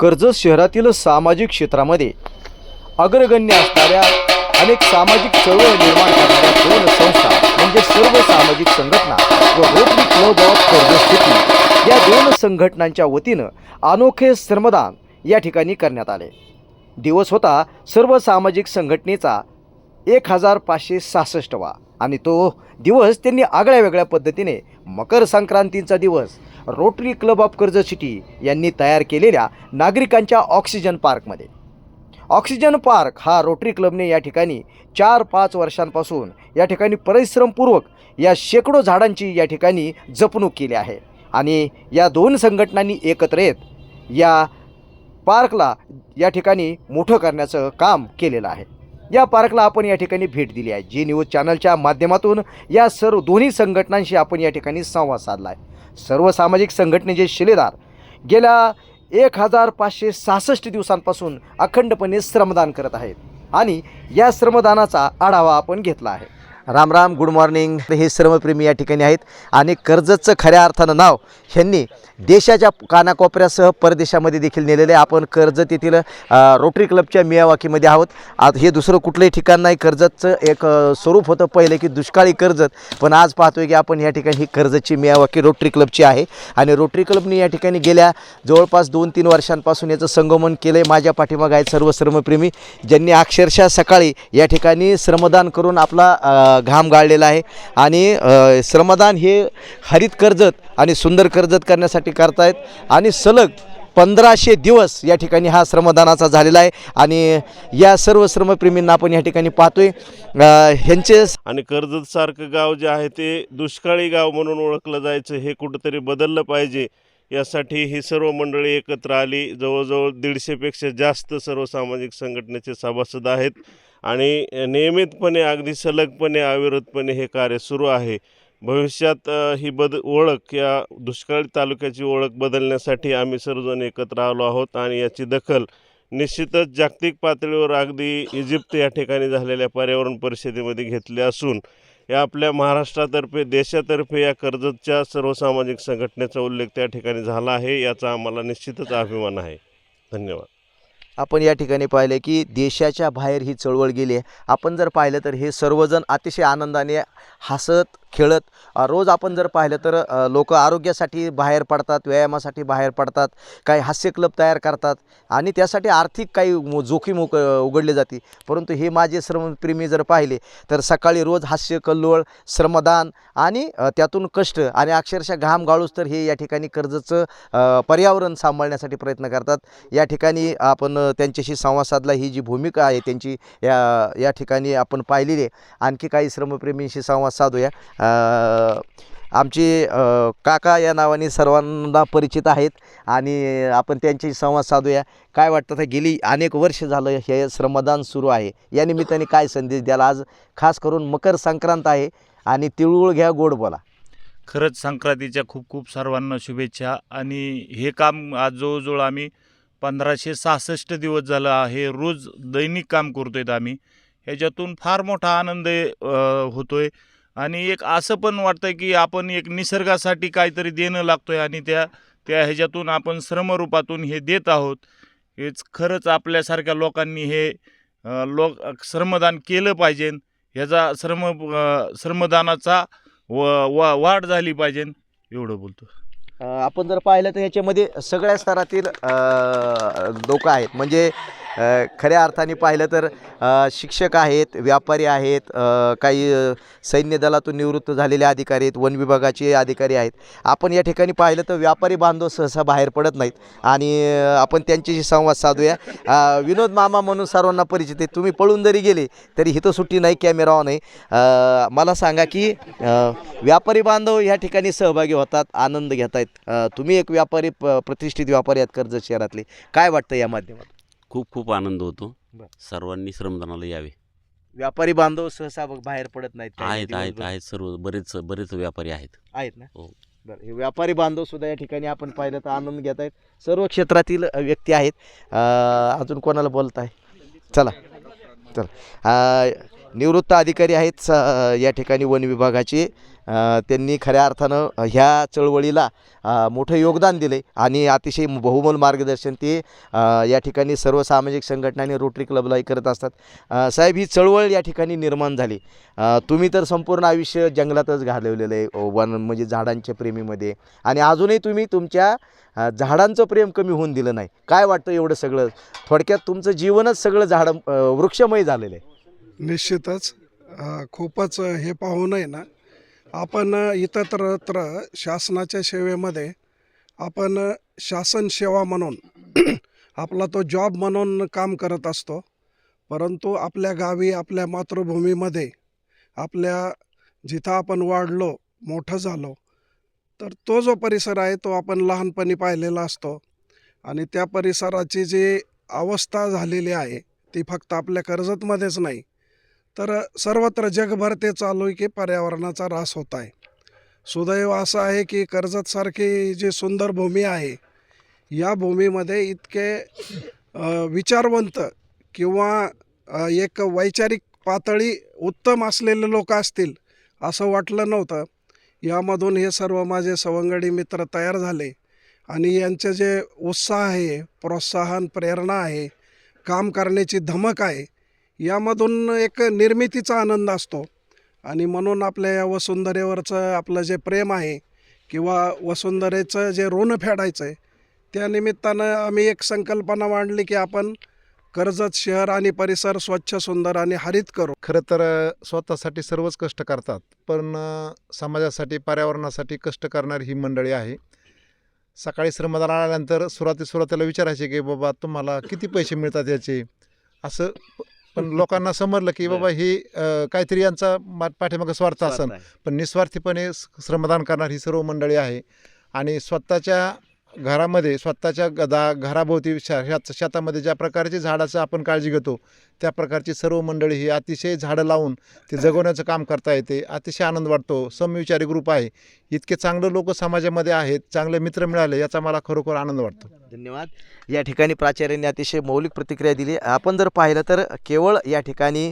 कर्जत शहरातील सामाजिक क्षेत्रामध्ये अग्रगण्य असणाऱ्या अनेक सामाजिक चळवळ निर्माण करणाऱ्या दोन संस्था म्हणजे सर्व सामाजिक संघटना व Rotary Club of Karjat City या दोन संघटनांच्या वतीनं अनोखे श्रमदान या ठिकाणी करण्यात आले. दिवस होता सर्व सामाजिक संघटनेचा एक हजार पाचशे सहासष्टवा आणि तो दिवस त्यांनी आगळ्या वेगळ्या पद्धतीने मकर संक्रांतीचा दिवस Rotary Club of Karjat City यांनी तयार केलेल्या नागरिकांच्या ऑक्सिजन पार्कमध्ये. ऑक्सिजन पार्क हा रोटरी क्लबने या ठिकाणी चार पाच वर्षांपासून या ठिकाणी परिश्रमपूर्वक या शेकडो झाडांची या ठिकाणी जपणूक केली आहे. आणि या दोन संघटनांनी एकत्र येत या पार्कला या ठिकाणी मोठं करण्याचं काम केलेलं आहे. या पार्कला आपण या ठिकाणी भेट दिली आहे. जी न्यूज चॅनलच्या माध्यमातून या सर्व दोन्ही संघटनांशी आपण या ठिकाणी संवाद साधला आहे. सर्व सामाजिक संघटनेचे शिलेदार गेल्या एक हजार पाचशे सहासष्ट दिवसांपासून अखंडपणे श्रमदान करत आहेत आणि या श्रमदानाचा आढावा आपण घेतला आहे. राम राम गुड मॉर्निंग हे श्रमप्रेमी या ठिकाणी आहेत. आणि कर्जतचं खऱ्या अर्थानं नाव ह्यांनी देशाच्या कानाकोपऱ्यासह परदेशामध्ये देखील नेलेले आहे. आपण कर्जत येथील रोटरी क्लबच्या मियावाकीमध्ये आहोत. आज हे दुसरं कुठलंही ठिकाण नाही. कर्जतचं एक स्वरूप होतं पहिले की दुष्काळी कर्जत. पण आज पाहतोय की आपण या ठिकाणी ही कर्जतची मियावाकी रोटरी क्लबची आहे. आणि रोटरी क्लबने या ठिकाणी गेल्या जवळपास दोन तीन वर्षांपासून याचं संगमन केलं आहे माझ्या पाठीमाग आहेत सर्व श्रमप्रेमी ज्यांनी अक्षरशः सकाळी या ठिकाणी श्रमदान करून आपला घाम गाळलेला आहे. आणि श्रमदान हे हरित कर्जत आणि सुंदर कर्जत करण्यासाठी करतायत. आणि सलग पंधराशे दिवस या ठिकाणी हा श्रमदानाचा झालेला आहे. आणि या सर्व श्रमप्रेमींना आपण या ठिकाणी पाहतोय. ह्यांचे आणि कर्जतसारखं गाव जे आहे ते दुष्काळी गाव म्हणून ओळखलं जायचं. हे कुठंतरी बदललं पाहिजे. यासाठी ही सर्व मंडळी एकत्र आली. जवळजवळ दीडशेपेक्षा जास्त सर्व सामाजिक संघटनेचे सभासद आहेत. आणि नियमितपणे अगदी सलगपणे अविरतपणे हे कार्य सुरू आहे. भविष्यात ही बद ओळख या दुष्काळी तालुक्याची ओळख बदलण्यासाठी आम्ही सर्वजण एकत्र आलो आहोत आणि याची दखल निश्चितच जागतिक पातळीवर अगदी इजिप्त या ठिकाणी झालेल्या पर्यावरण परिषदेमध्ये घेतले असून या आपल्या महाराष्ट्रातर्फे देशातर्फे या कर्जतच्या सर्व सामाजिक संघटनेचा उल्लेख त्या ठिकाणी झाला आहे याचा आम्हाला निश्चितच अभिमान आहे. धन्यवाद. आपण या ठिकाणी पाहिलं की देशाच्या बाहेर ही चळवळ गेली आहे. आपण जर पाहिलं तर हे सर्वजण अतिशय आनंदाने हसत खेळत रोज आपण जर पाहिलं तर लोक आरोग्यासाठी बाहेर पडतात व्यायामासाठी बाहेर पडतात काही हास्य क्लब तयार करतात आणि त्यासाठी आर्थिक काही मो- जोखीम उक उघडली जाते. परंतु हे माझे श्रमप्रेमी जर पाहिले तर सकाळी रोज हास्य कल्लोळ श्रमदान आणि त्यातून कष्ट आणि अक्षरशः घाम गाळूस तर हे या ठिकाणी कर्जचं पर्यावरण सांभाळण्यासाठी प्रयत्न करतात. या ठिकाणी आपण त्यांच्याशी संवाद साधला. ही जी भूमिका आहे त्यांची या या ठिकाणी आपण पाहिलेली आहे. आणखी काही श्रमप्रेमींशी संवाद साधूया. आमचे काका या नावाने सर्वांना परिचित आहेत आणि आपण त्यांची संवाद साधूया. काय वाटतं तर गेली अनेक वर्ष झालं हे श्रमदान सुरू आहे. या निमित्ताने काय संदेश द्याल? आज खास करून मकर संक्रांत आहे आणि तिळगुळ घ्या गोड बोला. खरंच संक्रांतीच्या खूप खूप सर्वांना शुभेच्छा आणि हे काम आज जवळजवळ आम्ही पंधराशे सहासष्ट दिवस झालं आहे. रोज दैनिक काम करतो आहेत आम्ही. ह्याच्यातून फार मोठा आनंद होतो होतोय. आणि एक असं पण वाटतं की आपण एक निसर्गासाठी काहीतरी देणं लागतोय आणि त्या त्या ह्याच्यातून आपण श्रमरूपातून हे देत आहोत. हेच खरंच आपल्यासारख्या लोकांनी हे लोक श्रमदान केलं पाहिजे. ह्याचा श्रम श्रमदानाचा व वा वाढ झाली पाहिजे. एवढं बोलतो. आपण जर पाहिलं तर ह्याच्यामध्ये सगळ्या स्तरातील लोक आहेत. म्हणजे खऱ्या अर्थाने पाहिलं तर शिक्षक आहेत व्यापारी आहेत काही सैन्य दलातून निवृत्त झालेले अधिकारी आहेत वन विभागाचे अधिकारी आहेत. आपण या ठिकाणी पाहिलं तर व्यापारी बांधव सहसा बाहेर पडत नाहीत. आणि आपण त्यांच्याशी संवाद साधूया. विनोद मामा म्हणून सर्वांना परिचित आहे तुम्ही पळून जरी गेले तरी हिथं सुट्टी नाही कॅमेरा ऑन आहे. मला सांगा की व्यापारी बांधव या ठिकाणी सहभागी होतात आनंद घेत आहेत तुम्ही एक व्यापारी प- प्रतिष्ठित व्यापारी आहेत कर्जत शहरातले. काय वाटतं या माध्यमात खूप खूप आनंद होतो. बर. सर्वांनी श्रमदानाला यावे. व्यापारी बांधव सहसा बघ बाहेर पडत नाहीत काही आहेत आहेत दिवसभर. आहेत सर्व बरेच बरेच व्यापारी आहेत. आहेत ना? हो. बरं हे व्यापारी बांधव सुद्धा या ठिकाणी आपण पाहिलं तर आनंद घेत आहेत. सर्व क्षेत्रातील अ, व्यक्ती आहेत. अ, अजून कोणाला बोलत आहे चला चला. अ, निवृत्त अधिकारी आहेत स या ठिकाणी वन विभागाचे. त्यांनी खऱ्या अर्थानं ह्या चळवळीला मोठं योगदान दिले आणि अतिशय बहुमोल मार्गदर्शन ते या ठिकाणी सर्व सामाजिक संघटना आणि रोटरी क्लबलाही करत असतात. साहेब ही चळवळ या ठिकाणी निर्माण झाली. तुम्ही तर संपूर्ण आयुष्य जंगलातच घालवलेलं आहे वन म्हणजे झाडांच्या प्रेमीमध्ये. आणि अजूनही तुम्ही तुमच्या झाडांचं प्रेम कमी होऊन दिलं नाही. काय वाटतं एवढं सगळं? थोडक्यात तुमचं जीवनच सगळं झाडं वृक्षमय झालेलं आहे. निश्चितच खूपच हे पाहून आहे ना. आपण इतरत्र शासनाच्या सेवेमध्ये आपण शासन सेवा म्हणून आपला तो जॉब म्हणून काम करत असतो. परंतु आपल्या गावी आपल्या मातृभूमीमध्ये आपल्या जिथं आपण वाढलो मोठं झालो तर तो जो परिसर आहे तो आपण लहानपणी पाहिलेला असतो. आणि त्या परिसराची जी अवस्था झालेली आहे ती फक्त आपल्या कर्जतमध्येच नाही तर सर्वत्र जगभर ते चालू आहे की पर्यावरणाचा ऱ्हास होत आहे. सुदैव असं आहे की कर्जतसारखी जी सुंदर भूमी आहे या भूमीमध्ये इतके विचारवंत किंवा एक वैचारिक पातळी उत्तम असलेले लोक असतील असं वाटलं नव्हतं. यामधून हे सर्व माझे सवंगडी मित्र तयार झाले आणि यांचे जे उत्साह आहे प्रोत्साहन प्रेरणा आहे काम करण्याची धमक आहे यामधून एक निर्मितीचा आनंद असतो. आणि म्हणून आपल्या या वसुंधरेवरचं आपलं जे प्रेम आहे किंवा वसुंधरेचं जे ऋण फेडायचं आहे त्या निमित्तानं आम्ही एक संकल्पना मांडली की आपण कर्जत शहर आणि परिसर स्वच्छ सुंदर आणि हरित करू. खरं तर स्वतःसाठी सर्वच कष्ट करतात पण समाजासाठी पर्यावरणासाठी कष्ट करणारी ही मंडळी आहे. सकाळी श्रमदान आल्यानंतर सुरुवाती सुरुवातीला विचारायचे की बाबा तुम्हाला किती पैसे मिळतात याचे? असं प- पण लोकांना समजलं की बाबा ही अ, काहीतरी यांचा मा- पाठीमागं स्वार्थ असन. पण निस्वार्थीपणे स- श्रमदान करणारी ही सर्व मंडळी आहे. आणि स्वतःच्या घरामध्ये स्वतःच्या गदा घराभोवती शा शेत शेतामध्ये ज्या प्रकारची झाडाचं आपण काळजी घेतो त्या प्रकारची सर्व मंडळी ही अतिशय झाडं लावून ते जगवण्याचं काम करता येते. अतिशय आनंद वाटतो. समविचारी ग्रुप आहे. इतके चांगले लोक समाजामध्ये आहेत. चांगले मित्र मिळाले याचा मला खरोखर आनंद वाटतो. धन्यवाद. या ठिकाणी प्राचार्यांनी अतिशय मौलिक प्रतिक्रिया दिली. आपण जर पाहिलं तर केवळ या ठिकाणी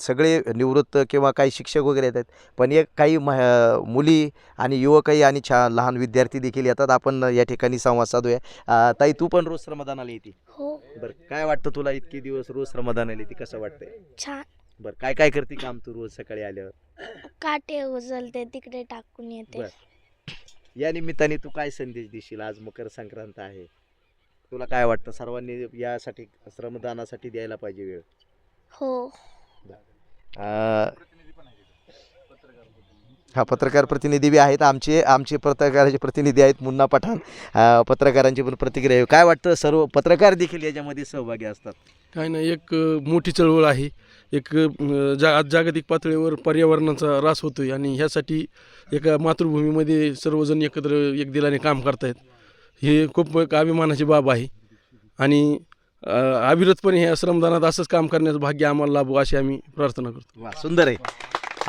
सगळे निवृत्त किंवा काही शिक्षक वगैरे येतात पण एक काही मुली आणि युवकही आणि छा लहान विद्यार्थी देखील येतात. आपण या ठिकाणी संवाद साधूया. ताई तू पण रोज श्रमदानाला येते. हो. बरं काय वाटतं तुला इतके दिवस रोज श्रमदानाला येते कसं वाटतंय? छान. बरं काय काय करते काम तू रोज सकाळी आल्यावर? काटे उचलते तिकडे टाकून येते. बर. या निमित्ताने तू काय संदेश देशील? आज मकर संक्रांत आहे. तुला काय वाटतं? सर्वांनी यासाठी श्रमदानासाठी द्यायला पाहिजे वेळ. हो. अं, हा पत्रकार प्रतिनिधी बी आहेत आमचे आमचे पत्रकाराचे प्रतिनिधी आहेत मुन्ना पठाण. पत्रकारांची पण प्रतिक्रिया आहे. काय वाटतं सर्व पत्रकार देखील याच्यामध्ये सहभागी असतात? काय नाही एक मोठी चळवळ आहे. एक जा जागतिक पातळीवर पर्यावरणाचा ऱ्हास होतोय आणि ह्यासाठी एका मातृभूमीमध्ये सर्वजण एकत्र एक दिलाने काम करतायत. हे खूप एक अभिमानाची बाब आहे. आणि अविरतपणे हे श्रमदानात असंच काम करण्याचं भाग्य आम्हाला लाभो अशी आम्ही प्रार्थना करतो. वा सुंदर आहे.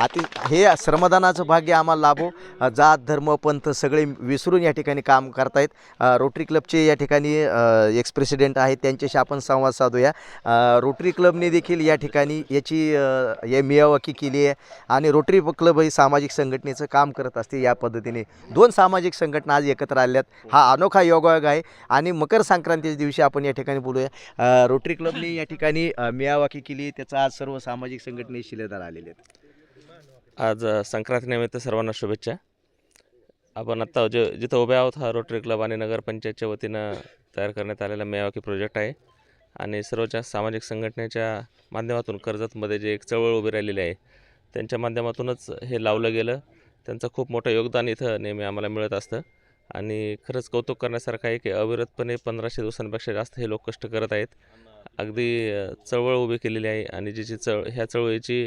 अति हे श्रमदानाचं भाग्य आम्हाला लाभो. जात धर्म पंथ सगळे विसरून या ठिकाणी काम करतायत. रोटरी क्लबचे या ठिकाणी एक्स प्रेसिडेंट आहेत. त्यांच्याशी आपण संवाद साधूया. रोटरी क्लबने देखील या ठिकाणी याची ये मियावाकी केली आहे. आणि रोटरी क्लब ही सामाजिक संघटनेचं काम करत असते या पद्धतीने. दोन सामाजिक संघटना आज एकत्र आल्यात. हा अनोखा योगायोग आहे. आणि मकर संक्रांतीच्या दिवशी आपण या ठिकाणी बोलूया. रोटरी क्लबने या ठिकाणी मियावाकी केली. त्याचा आज सर्व सामाजिक संघटने शिलेदार आलेले आहेत. आज संक्रांतीनिमित्त सर्वांना शुभेच्छा. आपण आत्ता जे जिथं उभे आहोत हा रोटरी क्लब आणि नगरपंचायतच्या वतीनं तयार करण्यात आलेला मेवाकी प्रोजेक्ट आहे. आणि सर्वच्या सामाजिक संघटनेच्या माध्यमातून कर्जतमध्ये जे एक चळवळ उभी राहिलेली आहे त्यांच्या माध्यमातूनच हे लावलं गेलं. त्यांचं खूप मोठं योगदान इथं नेहमी आम्हाला मिळत असतं. आणि खरंच कौतुक करण्यासारखं आहे की अविरतपणे पंधराशे दिवसांपेक्षा जास्त हे लोक कष्ट करत आहेत. अगदी चळवळ उभी केलेली आहे आणि जी जी चळ ह्या चळवळीची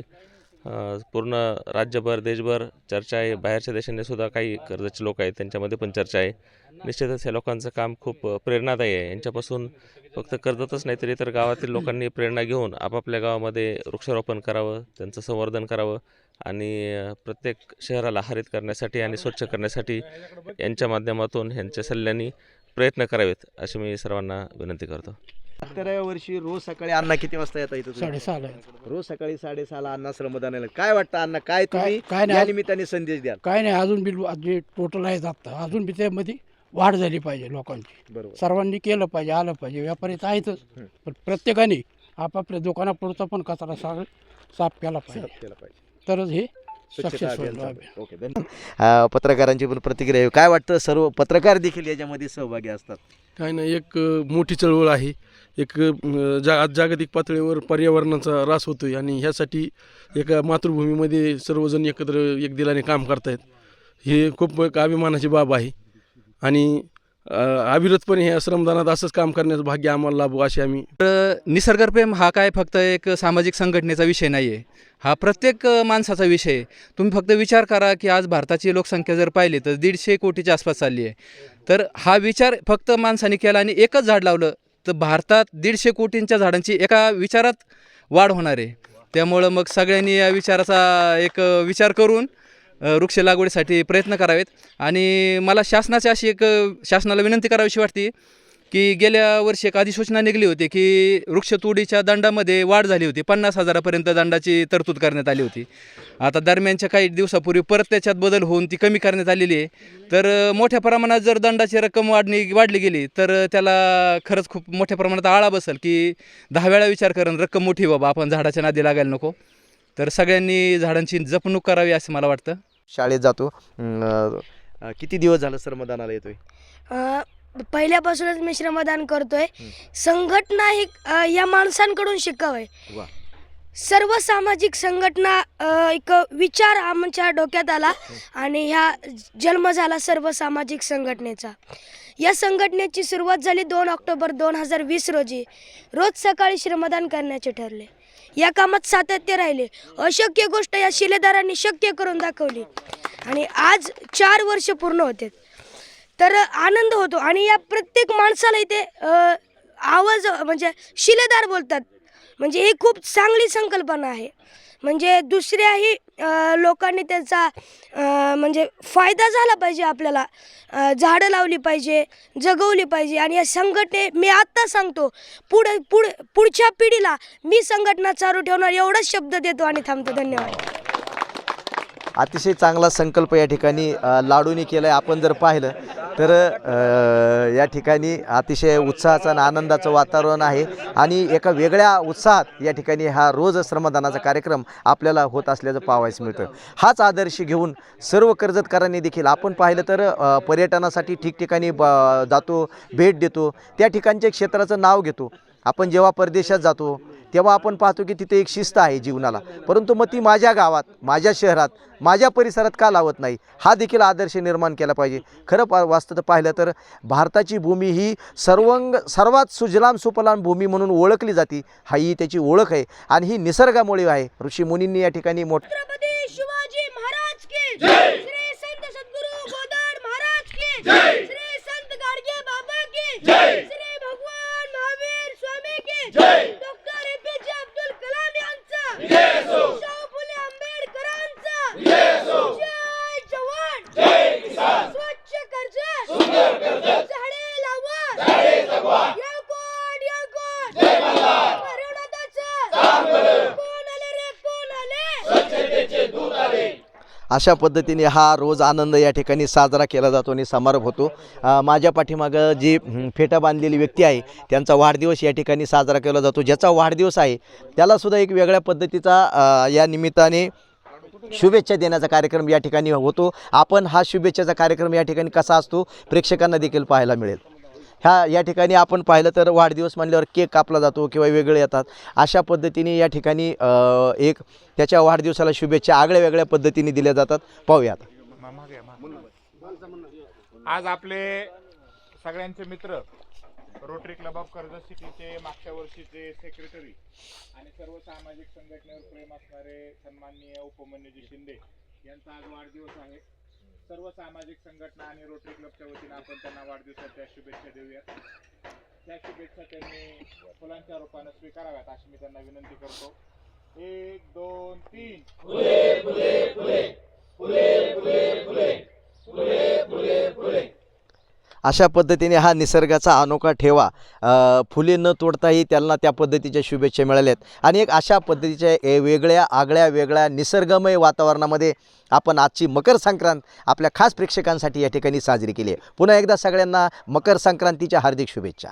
पूर्ण राज्यभर देशभर चर्चा आहे. बाहेरच्या देशांनी सुद्धा काही कर्जाचे लोक आहेत त्यांच्यामध्ये पण चर्चा आहे. निश्चितच या लोकांचं काम खूप प्रेरणादायी आहे. यांच्यापासून फक्त कर्जतच नाही तरी तर गावातील लोकांनी प्रेरणा घेऊन आपापल्या गावामध्ये वृक्षारोपण करावं त्यांचं संवर्धन करावं आणि प्रत्येक शहराला हरित करण्यासाठी आणि स्वच्छ करण्यासाठी यांच्या माध्यमातून ह्यांच्या सल्ल्याने प्रयत्न करावेत अशी मी सर्वांना विनंती करतो. तेराव्या वर्षी रोज सकाळी अण्णा किती वाजता येता इथं तुम्ही? साडेसहाला आहे. रोज सकाळी साडेसहाला अण्णा श्रमदानाला काय वाटतं अण्णा? काय तुम्ही काय नाही या निमित्ताने संदेश द्याल? काय नाही अजून बी जे टोटल आहेत आता अजून बी त्यामध्ये वाढ झाली पाहिजे लोकांची. बरोबर. सर्वांनी केलं पाहिजे आलं पाहिजे. व्यापारी तर आहेतच पण प्रत्येकाने आपापल्या दुकानापुरता पण कचरा साग साफ केला पाहिजे. केलं पाहिजे. तरच हे स्वच्छता सक्सेस अभियान होईल चालू. ओके धन्यवाद. अं, पत्रकारांची पण प्रतिक्रिया आहे. काय वाटतं? सर्व पत्रकार देखील याच्यामध्ये सहभागी असतात. काय नाही एक अ, मोठी चळवळ आहे. एक जा जागतिक पातळीवर पर्यावरणाचा ऱ्हास होतो आहे आणि ह्यासाठी एका मातृभूमीमध्ये सर्वजण एकत्र एक दिलाने काम करतायत. हे खूप एक अभिमानाची बाब आहे. आणि अविरतपणे हे श्रमदानात असंच काम करण्याचं भाग्य आम्हाला लाभू अशी आम्ही निसर्गप्रेम हा काय फक्त एक सामाजिक संघटनेचा विषय नाही आहे हा प्रत्येक माणसाचा विषय. आहे तुम्ही फक्त विचार करा की आज भारताची लोकसंख्या जर पाहिली तर दीडशे कोटीच्या आसपास चालली आहे. तर हा विचार फक्त माणसाने केला आणि एकच झाड लावलं तर भारतात दीडशे कोटींच्या झाडांची एका विचारात वाढ होणार आहे. त्यामुळं मग सगळ्यांनी या विचाराचा एक विचार करून वृक्ष लागवडीसाठी प्रयत्न करावेत. आणि मला शासनाची अशी एक शासनाला विनंती करावीशी वाटते की गेल्या वर्षी एक अधिसूचना निघली होती की वृक्षतोडीच्या दंडामध्ये वाढ झाली होती. पन्नास हजारापर्यंत दंडाची तरतूद करण्यात आली होती. आता दरम्यानच्या काही दिवसापूर्वी परत त्याच्यात बदल होऊन ती कमी करण्यात आलेली आहे. तर मोठ्या प्रमाणात जर दंडाची रक्कम वाढणी वाढली गेली तर त्याला खरंच खूप मोठ्या प्रमाणात आळा बसेल की दहा वेळा विचार करून रक्कम मोठी बाबा आपण झाडाच्या नादी लागायला नको. तर सगळ्यांनी झाडांची जपणूक करावी असं मला वाटतं. शाळेत जातो. किती दिवस झालं श्रमदानाला येतोय? अ, पहिल्यापासूनच मी श्रमदान करतोय. संघटना ही अ, या माणसांकडून शिकावंय वा. सर्व सामाजिक संघटना अ, एक विचार आमच्या डोक्यात आला आणि ह्या जन्म झाला सर्व सामाजिक संघटनेचा. या संघटनेची सुरुवात झाली दोन ऑक्टोबर दोन हजार वीस रोजी. रोज सकाळी श्रमदान करण्याचे ठरले. या कामात सातत्य राहिले. अशक्य गोष्ट या शिलेदारांनी शक्य करून दाखवली. आणि आज चार वर्ष पूर्ण होते तर आनंद होतो. आणि या प्रत्येक माणसाला इथे आवाज म्हणजे शिलेदार बोलतात. म्हणजे ही खूप चांगली संकल्पना आहे. म्हणजे दुसऱ्याही लोकांनी त्याचा म्हणजे फायदा झाला पाहिजे आपल्याला. झाडं लावली पाहिजे जगवली पाहिजे. आणि या संघटने मी आत्ता सांगतो पुढे पुढ पुढच्या पिढीला मी संघटना चालू ठेवणार एवढाच शब्द देतो आणि थांबतो. धन्यवाद. अतिशय चांगला संकल्प या ठिकाणी लाडूनी केला आहे आपण जर पाहिलं तर या ठिकाणी अतिशय उत्साहाचं आणि आनंदाचं वातावरण आहे. आणि एका वेगळ्या उत्साहात या ठिकाणी हा रोज श्रमदानाचा कार्यक्रम आपल्याला होत असल्याचं पाहायचं मिळतं. हाच आदर्श घेऊन सर्व कर्जतकरांनी देखील आपण पाहिलं तर पर्यटनासाठी ठिकठिकाणी ब जातो भेट देतो. त्या ठिकाणच्या क्षेत्राचं नाव घेतो. आपण जेव्हा परदेशात जातो तेव्हा आपण पाहतो की तिथे एक शिस्त आहे जीवनाला. परंतु मग ती माझ्या गावात माझ्या शहरात माझ्या परिसरात का लावत नाही? हा देखील आदर्श निर्माण केला पाहिजे. खरं पा वास्तव पाहिलं तर भारताची भूमी ही सर्वंग सर्वात सुजलाम सुपलाम भूमी म्हणून ओळखली जाते. हा ही त्याची ओळख आहे आणि ही निसर्गामुळे आहे. ऋषी मुनींनी या ठिकाणी मोठ शिवाजी महाराज अशा पद्धतीने हा रोज आनंद या ठिकाणी साजरा केला जातो आणि समारोप होतो. माझ्या पाठीमागं जी फेटा बांधलेली व्यक्ती आहे त्यांचा वाढदिवस या ठिकाणी साजरा केला जातो. ज्याचा वाढदिवस आहे त्यालासुद्धा एक वेगळ्या पद्धतीचा या निमित्ताने शुभेच्छा देण्याचा कार्यक्रम या ठिकाणी होतो. आपण हा शुभेच्छाचा कार्यक्रम या ठिकाणी कसा असतो प्रेक्षकांना देखील पाहायला मिळेल. ह्या या ठिकाणी आपण पाहिलं तर वाढदिवस म्हणल्यावर केक कापला जातो किंवा वेगळे येतात. अशा पद्धतीने या ठिकाणी एक त्याच्या वाढदिवसाला शुभेच्छा आगळ्या वेगळ्या पद्धतीने दिल्या जातात. पाहूयात आज आपले सगळ्यांचे मित्र रोटरी क्लब ऑफ कर्जत सिटीचे मागच्या वर्षीचे सेक्रेटरी आणि सर्व सामाजिक संघटनेवर प्रेम असणारे सन्माननीय उपमन्युजी शिंदे यांचा आज वाढदिवस आहे. सर्व सामाजिक संघटना आणि रोटरी क्लबच्या वतीनं आपण त्यांना वाढदिवसाच्या शुभेच्छा देऊया. त्या शुभेच्छा त्यांनी फुलांच्या रूपाने स्वीकाराव्यात अशी मी त्यांना विनंती करतो. एक दोन तीन. फुले फुले फुले. फुले फुले फुले. फुले फुले फुले. अशा पद्धतीने हा निसर्गाचा अनोखा ठेवा. फुले न तोडताही त्यांना त्या पद्धतीच्या शुभेच्छा मिळाल्यात. आणि एक अशा पद्धतीच्या ए- वेगळ्या आगळ्या वेगळ्या निसर्गमय वातावरणामध्ये आपण आजची मकर संक्रांत आपल्या खास प्रेक्षकांसाठी या ठिकाणी साजरी केली आहे. पुन्हा एकदा सगळ्यांना मकर संक्रांतीच्या हार्दिक शुभेच्छा.